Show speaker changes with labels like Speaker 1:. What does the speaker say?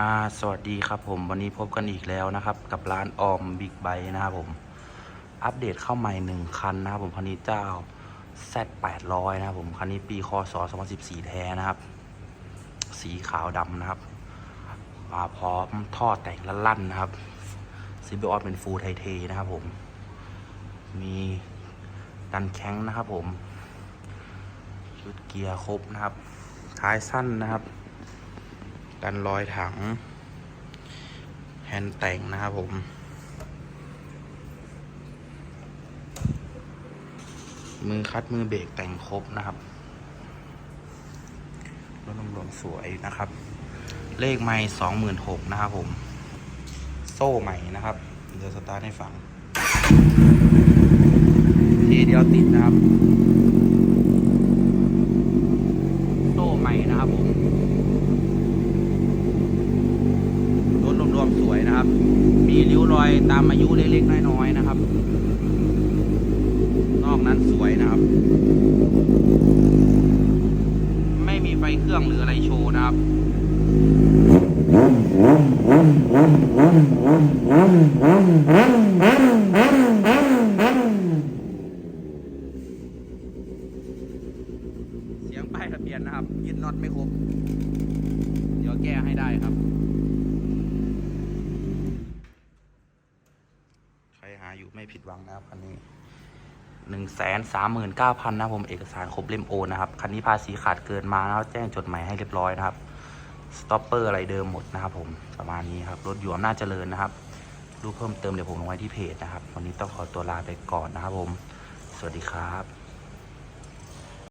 Speaker 1: อ่าสวัสดีครับผมวันนี้พบกันอีกแล้วนะครับ กับร้านออมบิ๊กไบนะครับผม อัปเดตเข้าใหม่หนึ่งคันนะครับผมคันนี้เจ้า Z 8 0 0นะครับผมคันนี้ปีคศ2014 แท้นะครับ สีขาวดำนะครับมาพร้อมท่อแต่งลั่นๆนะครับซีบีออสเป็นฟูลไทเทนะครับผม มีกันแข้งนะครับผมชุดเกียร์ครบนะครับท้ายสั้นนะครับ กันรอยถัง แฮนด์แต่งนะครับผม มือคัดมือเบรกแต่งครบนะครับรถรวมๆสวยนะครับ เลขไม่สองหมื่นหกนะครับผม โซ่ใหม่นะครับ เดี๋ยวสตาร์ทให้ฟัง ทีเดียวติดนะครับ โซ่ใหม่นะครับผม รถรวมๆสวยนะครับ มีริ้วรอย ตามอายุเล็กๆน้อยๆนะครับ นอกนั้นสวยนะครับ ไม่มีไฟเครื่องหรืออะไรโชว์นะครับเสียงป้ายทะเบียนนะครับยึดน็อตไม่ครบ เดี๋ยวแก้ให้ได้ครับ ใครหาอยู่ไม่ผิดหวังนะครับคันนี้หนึ่งแสนสามหมื่นเก้าพันนะผมเอกสารครบเล่มโอนนะครับคันนี้ภาษีขาดเกินมาแล้วแจ้งจดหมายให้เรียบร้อยนะครับสต็อปเปอร์อะไรเดิมหมดนะครับผมประมาณนี้ครับรถอยู่อำนาจเจริญนะครับรูปเพิ่มเติมเดี๋ยวผมลงไว้ที่เพจนะครับ วันนี้ต้องขอตัวลาไปก่อนนะครับผม สวัสดีครับ